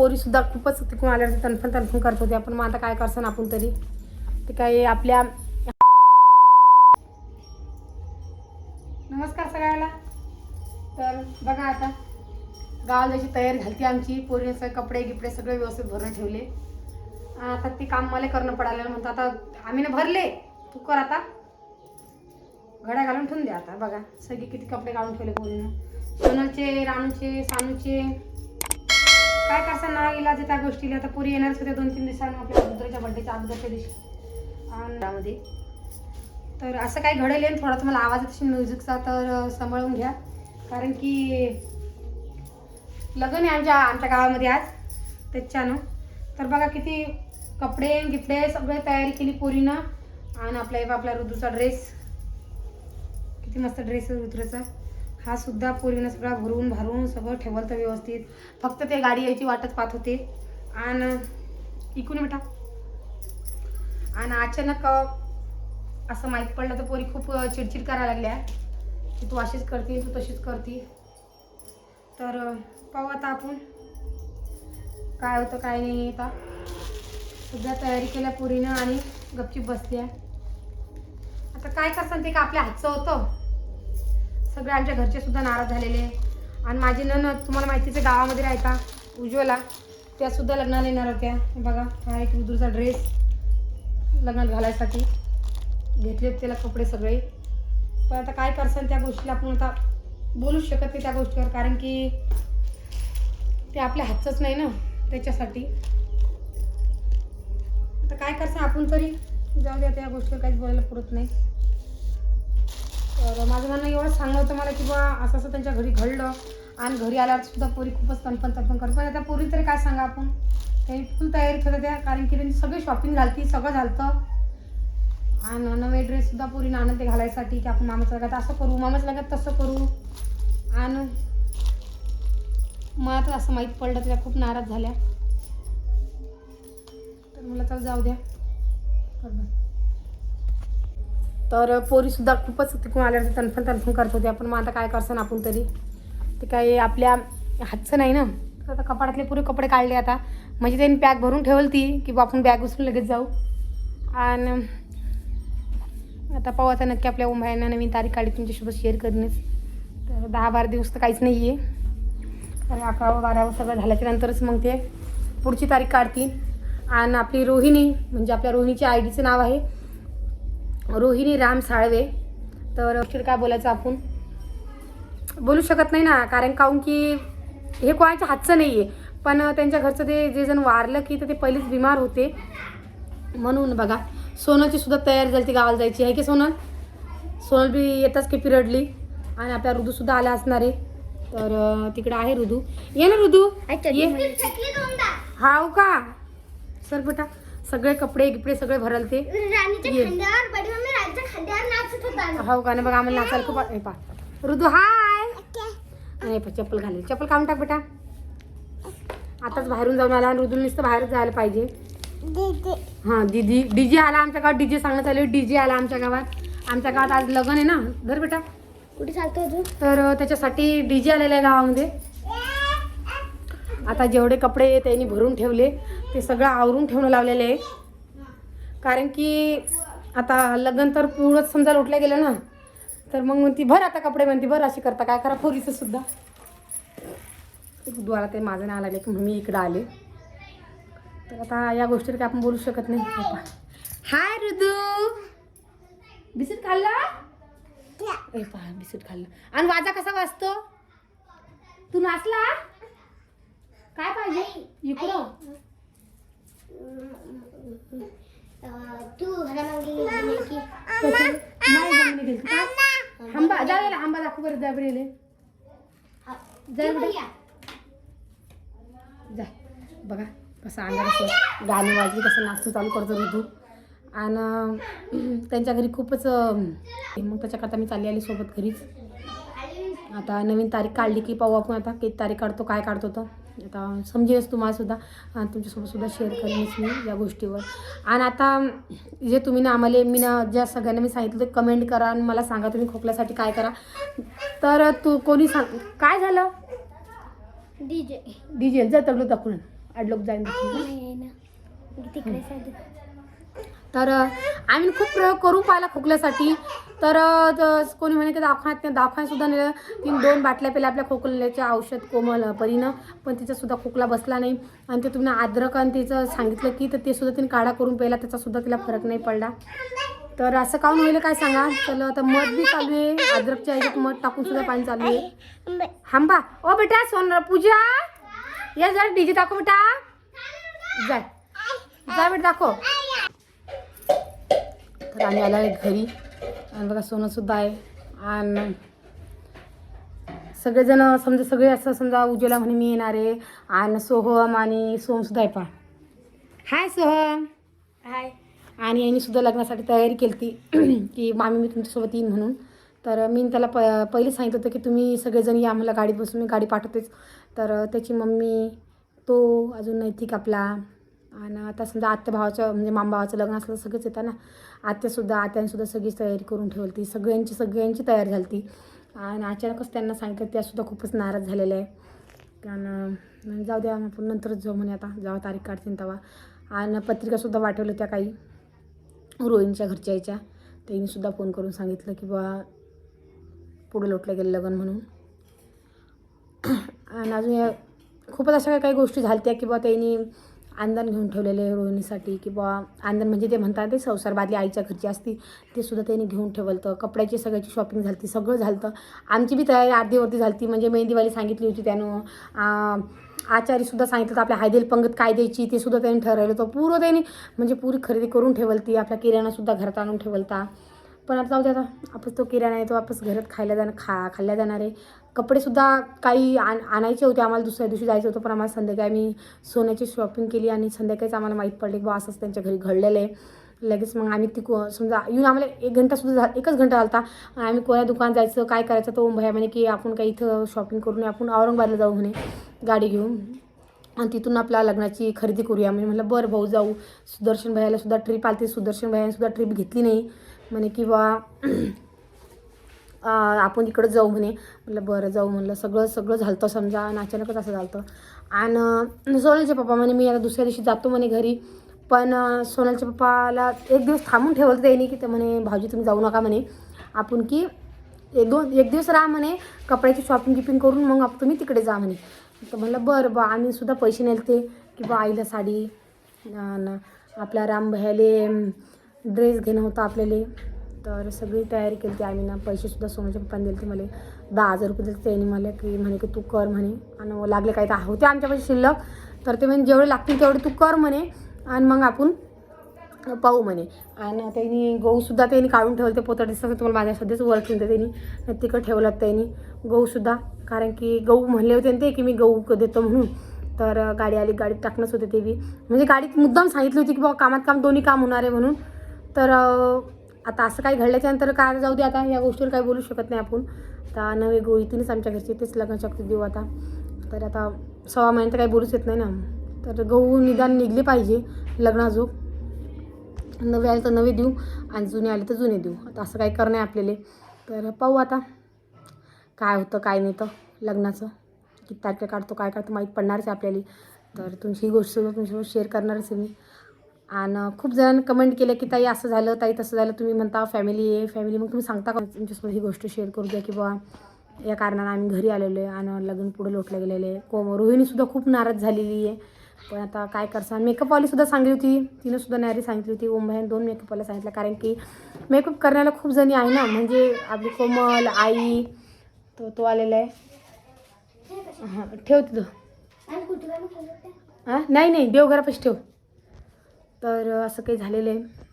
पोरी सुद्धा खूपच तिकडून आल्यावर तनफन तनफण करत होते. आपण मग आता काय करसान आपण तरी? ते काय आपल्या नमस्कार सगळ्याला. तर बघा आता गावाला जायची तयारी झाली आमची पोरीने कपडे गिपडे सगळे व्यवस्थित भरून ठेवले. आता ते काम मला करणं पडायला म्हणतो आता आम्ही ना भरले. तू कर आता. घड्या घालून ठेवून द्या आता. बघा सगळे किती कपडे काढून ठेवले पोरीनं. सोनलचे राणूचे सानूचे. काय करसा ना इलाज आहे त्या गोष्टीला. आता पुरी येणारच होत्या दोन तीन दिवसांनी आपल्या रुद्राच्या बड्डेच्या अगोदरच्या दिवशी. आणि त्यामध्ये तर असं काही घडेल आहे थोडा तुम्हाला आवाज येत म्युझिकचा तर सांभाळून घ्या. कारण की लग्न आहे आमच्या आमच्या गावामध्ये आज त्याच्यानं तर बघा किती कपडे गिपडे सगळे तयारी केली पोरीनं. आणि आपल्या आपला ऋतूचा ड्रेस किती मस्त ड्रेस आहे ऋतूचा हा सुद्धा पोरीनं सगळा भरून भरून सगळं ठेवलं तर व्यवस्थित. फक्त ते गाडी यायची वाटच पाहत होते. आणि इकून बेटा. आणि अचानक असं माहीत पडलं तर पोरी खूप चिडचिड करायला लागल्या. की तू अशीच करते तू तशीच करते. तर पाहू आता आपण. काय होतं काय नाही आता. सध्या तयारी केल्या पोरीनं आणि गपचीप बसल्या. आता काय करसान ते का आपल्या हातचं होतं? सगळे आमच्या घरचे सुद्धा नाराज झालेले आणि माझी नन तुम्हाला माहितीच आहे गावामध्ये राहता उज्ज्वला. त्या सुद्धा लग्नाला येणार होत्या. बघा हा एक रुद्रचा ड्रेस लग्नात घालायसाठी. घेतलेत त्याला कपडे सगळे. पण आता काय करसान त्या गोष्टीला आपण आता बोलूच शकत नाही त्या गोष्टीवर कारण की ते आपल्या हातचंच नाही ना त्याच्यासाठी. आता काय करसान आपण तरी जाऊ द्या त्या गोष्टीवर काहीच बोलायला पुरत नाही. तर माझं म्हणणं एवढं सांगणं होतं मला की बा असं असं त्यांच्या घरी घडलं आणि घरी आल्यावर सुद्धा पोरी खूपच तणपण तणपण करत. पण आता पोरी तरी काय सांगा आपण? त्यांनी फुल तयारीत होत्या त्या कारण की त्यांची सगळी शॉपिंग झाली सगळं झालं आणि नवे ड्रेससुद्धा पोरीनं आणत ते घालायसाठी की आपण मामाचं लागत असं करू मामाचं लागत तसं करू. आणि मला तर असं माहीत पडलं त्या खूप नाराज झाल्या. तर मला तर जाऊ द्या. कर तर पोरीसुद्धा खूपच तिकडून आल्यावर तनफण तनफण करत होते. आपण मग आता काय करसन आपण तरी? ते काही आपल्या हातचं नाही ना? तर आता कपाडातले पुरे कपडे काढले आता. म्हणजे त्यांनी बॅग भरून ठेवली ती की बा आपण बॅग उचलून लगेच जाऊ. आणि आता पाहू आता नक्की आपल्या उंबायांना नवीन तारीख काढली तुमच्यासोबत शेअर करणेच तर दहा बारा दिवस तर काहीच नाही आहे तर अकरावं बारावं सगळं झाल्याच्या नंतरच मग ते पुढची तारीख काढतील. आणि आपली रोहिणी म्हणजे आपल्या रोहिणीच्या आय डीचं नाव आहे. रोहिणी राम साळवे. तर ॲक्च्युली काय बोलायचं आपण? बोलू शकत नाही ना कारण काहून की हे कोणाच्या हातचं नाही आहे पण त्यांच्या घरचं ते जे जण वारलं की तर ते पहिलेच बिमार होते. म्हणून बघा सोनलची सुद्धा तयारी झाली ती गावाला जायची. आहे की सोनल? सोनल बी येताच की पिरडली. आणि आपल्या ऋदूसुद्धा आला असणार आहे. तर तिकडं आहे ऋदू ये ना ऋदू ये. हाव का? सर बेटा सगळे कपडे गिपडे सगळे भरल ते हो का? ना बघा आम्हाला नाचायला खूप पा ऋदू हाय. आणि हे पहा, चप्पल घालेल. चप्पल काढून टाक बेटा. आताच बाहेरून जाऊन आला आणि ऋदू नुसतं बाहेरच जायला पाहिजे. हां दीदी. डीजे आला आमच्या गावात. डीजे सांगण्यात आलं डीजे आला आमच्या गावात. आमच्या गावात आज लग्न आहे ना. धर बेटा. कुठे चालतो तर त्याच्यासाठी डीजे आलेला आहे गावामध्ये. आता जेवढे कपडे त्यांनी भरून ठेवले ते सगळं आवरून ठेवणं लावलेले आहे. कारण की आता लग्न तर पूर्णच समजा लोटलं गेलं ना तर मग म्हणती भर आता कपडे म्हणती भर अशी करता. काय करा पोरीचं सुद्धा. द्वारा ते माझं नाव लागले की मी इकडं आले. तर आता या गोष्टीवर काय आपण बोलू शकत नाही. हे हाय ऋदू बिस्किट खाल्ला? ए पहा बिस्किट खाल्लं. आणि वाजा कसा वाजतो? तू नाचला? काय पाहिजे? इकडं. तू नाही आंबा आंबा दाखव बरं जा जा बघा कसं अंगार कसं गाणी वाजली कसं नाचू चालू करतो ऋतू आणि त्यांच्या घरी खूपच मग त्याच्याकरता मी चालली आली सोबत घरीच आता नवीन तारीख काढली की पाहू आपण आता किती तारीख काढतो काय काढतो तर आता समजेलच तुम्हाला सुद्धा. तुमच्यासोबत सुद्धा शेअर करेनच मी या गोष्टीवर. आणि आता जे तुम्ही ना आम्हाला मी ना ज्या सगळ्यांना मी सांगितलं ते कमेंट करा आणि मला सांगा तुम्ही खोकल्यासाठी काय करा. तर तू कोणी सांग काय झालं? डीजे डीजे जा तगडू दाखवून अडलोक जाईन. नाही आहे ना तिकडे तर आम्ही खूप प्रयोग करून पाहिला खोकल्यासाठी. तर कोणी म्हणे की दवाखान्यात दवाखान्यात नेलं. तीन दोन बाटल्या पेल्या आपल्या खोकल्याच्या औषध कोमल परीनं पण तिचासुद्धा खोकला बसला नाही. आणि ते तुम्ही आद्रक आणि तिचं सांगितलं की तर ते सुद्धा तिने काढा करून प्यायला त्याचासुद्धा तिला फरक नाही पडला. तर असं काऊन होईल काय सांगा? चला आता मध बी चालू आहे. अद्रकच्या ह्याच्यात मध टाकून सुद्धा पाणी चालू आहे. हांबा ओ बेटा सोन पूजा. या जरा डीजे दाखव बेटा. जाय जा बेटा दाखव. तर आम्ही आला घरी. आणि बघा सोनं सुद्धा आहे. आणि सगळेजण समजा सगळे असं समजा उज्ज्वला म्हणे मी येणार आहे. आणि सोहम आणि सोहम सुद्धा आहे पा हाय सोहम. हाय. आणि यांनी सुद्धा लग्नासाठी तयारी केली ती की मामी मी तुमच्यासोबत येईन म्हणून. तर मी त्याला प पहिले सांगितलं होतं की तुम्ही सगळेजण या मला गाडीत बसून मी गाडी पाठवतेच. तर त्याची मम्मी तो अजून नैतिक आपला. आणि आता समजा आत्या भावाचं म्हणजे मामाभावाचं लग्न असलं तर सगळेच येतं ना आत्यासुद्धा आत्यांसुद्धा सगळीच तयारी करून ठेवली ती सगळ्यांची सगळ्यांची तयारी झाली ती आणि अचानकच त्यांना सांगितलं त्यासुद्धा खूपच नाराज झालेल्या आहे. कारण जाऊ द्या आपण नंतरच जाऊ म्हणे आता. जेव्हा तारीख काढतील तेव्हा. आणि पत्रिकासुद्धा वाटवल्या त्या काही. रोहिणीच्या घरच्या यायच्या. त्यांनीसुद्धा फोन करून सांगितलं की बा पुढे लोटलं गेलं लग्न म्हणून. आणि अजून या खूपच अशा काही काही गोष्टी झाल्या की बा त्यांनी आंदण घेऊन ठेवलेले रोहिणीसाठी की बा आंदण म्हणजे ते म्हणतात ते संसारबादली आईच्या घरची असती ते सुद्धा त्यांनी घेऊन ठेवलं कपड्याची सगळ्याची शॉपिंग झाली सगळं झालं आमची बी तयारी अर्धीवरती झाली म्हणजे मेहंदीवाली सांगितली होती त्यानं. आचारीसुद्धा सांगितलं होतं आपल्या हायदेल पंगत काय द्यायची ते सुद्धा त्यांनी ठरवलं होतं. पूर्व त्यांनी म्हणजे पुरी खरेदी करून ठेवलती आपल्या किराणासुद्धा घरात आणून ठेवलता. पण आता जाऊ दे आता आपण तो किराणा आहे तो वापस घरात खायला जाणार खा खाल्ल्या जाणार आहे. कपडेसुद्धा काही आण आणायचे होते आम्हाला दुसऱ्या दिवशी जायचं होतं पण आम्हाला संध्याकाळी आम्ही सोन्याची शॉपिंग केली आणि संध्याकाळीच आम्हाला माहीत पडले की बा असंच त्यांच्या घरी घडलेलं आहे. लगेच मग आम्ही ती समजा येऊन आम्हाला एक घंटासुद्धा झाला एकच घंटा झाला होता आम्ही कोण्या दुकान जायचं काय करायचं तो भया म्हणे की आपण काही इथं शॉपिंग करून आपण औरंगाबादला जाऊ म्हणे गाडी घेऊन. आणि तिथून आपल्या लग्नाची खरेदी करूया म्हणजे म्हटलं बरं भाऊ जाऊ. सुदर्शन भैयाला सुद्धा ट्रिप आली सुदर्शन भैयाने सुद्धा ट्रिप घेतली नाही. म्हणे की बा आपण इकडं जाऊ म्हणे. म्हटलं बरं जाऊ म्हणलं. सगळं सगळं झालं समजा. आणि अचानकच असं झालं आणि सोनलचे पप्पा म्हणे मी आता दुसऱ्या दिवशी जातो म्हणे घरी. पण सोनलच्या पप्पाला एक दिवस थांबून ठेवलं त्यांनी की ते म्हणे भाऊजी तुम्ही जाऊ नका म्हणे. आपण की एक दोन एक दिवस राहा म्हणे कपड्याची शॉपिंग गिपिंग करून मग आप तुम्ही तिकडे जा म्हणे. तर म्हणलं बरं बा आम्ही सुद्धा पैसे नेलते की बा आईला साडी न आपल्या रामभयाले ड्रेस घेणं होतं आपल्याला. तर सगळी तयारी केली होती आम्ही ना पैसेसुद्धा सोन्याच्या पप्पाने दिले ते मला. दहा हजार रुपये दिले त्यांनी मला की म्हणे की तू कर म्हणे. आणि लागले काही तर होते आमच्यापाशी शिल्लक. तर ते म्हणे जेवढे लागतील तेवढे तू कर म्हणे. आणि मग आपण पाहू म्हणे. आणि त्यांनी गहूसुद्धा त्यांनी काढून ठेवलं ते पोतं दिसतं तुम्हाला माझ्या सध्याच वर ठेवलं त्यांनी. तिकडं ठेवलं त्यांनी. गहूसुद्धा. कारण की गहू म्हणले होते ना ते की मी गहू देतो म्हणून. तर गाडी आली गाडीत टाकणंच होते ते बी. म्हणजे गाडीत मुद्दाम सांगितली होती की बाबा कामात काम दोन्ही काम होणार आहे म्हणून. तर आता असं काही घडल्याच्यानंतर काय जाऊ दे आता या गोष्टीवर काही बोलू शकत नाही आपण. आता नवे गहू आमच्या घरचे तेच लग्नशक्ती देऊ आता. तर आता सव्वा महिन्यात काही बोलूच येत नाही ना. तर गहू निदान निघले पाहिजे लग्नाजोग नवे आले तर नवे देऊ आणि जुने आले तर जुने देऊ. आता असं काही करणं आहे आपल्याला. तर पाहू आता काय होतं काय नाही तर लग्नाचं. किती तारखे काढतो काय काढतो माहीत पडणारच आहे आपल्याला. तर तुमची ही गोष्ट तुमच्यासोबत शेअर करणारच आहे मी. आणि खूप जणांनी कमेंट केलं की ताई असं झालं ताई तसं झालं. तुम्ही म्हणता फॅमिली आहे फॅमिली मग तुम्ही सांगता का? तुमच्यासोबत ही गोष्ट शेअर करू द्या की बा या कारणानं आम्ही घरी आलेलो आहे आणि लग्न पुढे लोटलं गेलेलं आहे. कोम रोहिणीसुद्धा खूप नाराज झालेली आहे. पण आता काय करसान? मेकअपवालीसुद्धा सांगली होती. तिनं सुद्धा नारी सांगितली होती. ओंबाईन दोन मेकअपवाल्या सांगितलं कारण की मेकअप करण्याला खूप जणी आहे ना. म्हणजे आपली कोमल आई तो तो आलेला आहे. हां ठेव तिथं. नाही नाही. देवघरापाशी ठेव. तर असं काही झालेलं आहे.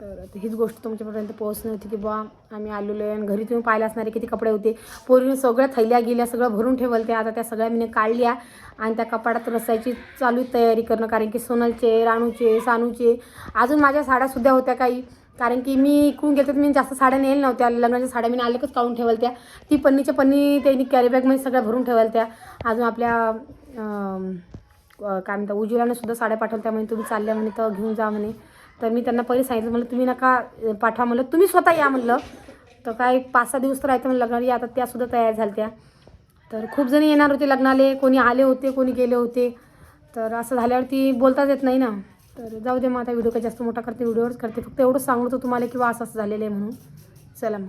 तर हीच गोष्ट तुमच्यापर्यंत पोहोचली होती की बा आम्ही आलेलो आहे आणि घरी तुम्ही पाहिलं असणारे किती कपडे होते. पोरीने सगळ्या थैल्या गेल्या सगळं भरून ठेवलं ते आता त्या सगळ्या मी काढल्या आणि त्या कपाडात रसायची चालू तयारी करणं कारण की सोनलचे राणूचे सानूचे अजून माझ्या साड्यासुद्धा होत्या काही. कारण की मी इकडून गेले तर मी जास्त साड्या नेल नव्हत्या. लग्नाच्या साड्या मी आलेकच काढून ठेवल त्या ती पन्नीच्या पन्नी त्यांनी कॅरीबॅगमध्ये सगळ्या भरून ठेवल्या त्या अजून आपल्या काय म्हणतात उज्ज्वलानं सुद्धा साड्या पाठवल्या त्या म्हणे तुम्ही चालल्या म्हणे तर घेऊन जा म्हणे. तर मी त्यांना पहिले सांगितलं म्हणलं तुम्ही नका पाठवा म्हणलं तुम्ही स्वतः या म्हणलं. तर काय पाच सहा दिवस तर राहते म्हणलं लग्नाला आता त्यासुद्धा तयार झाल्या त्या. तर खूप जणी येणार होते लग्नाले कोणी आले होते कोणी गेले होते. तर असं झाल्यावरती बोलताच येत नाही ना. तर जाऊ दे मग आता व्हिडिओ काही जास्त मोठा करते व्हिडिओवरच करते. फक्त एवढंच सांगतो तुम्हाला की असं असं झालेलं आहे म्हणून. चला मग.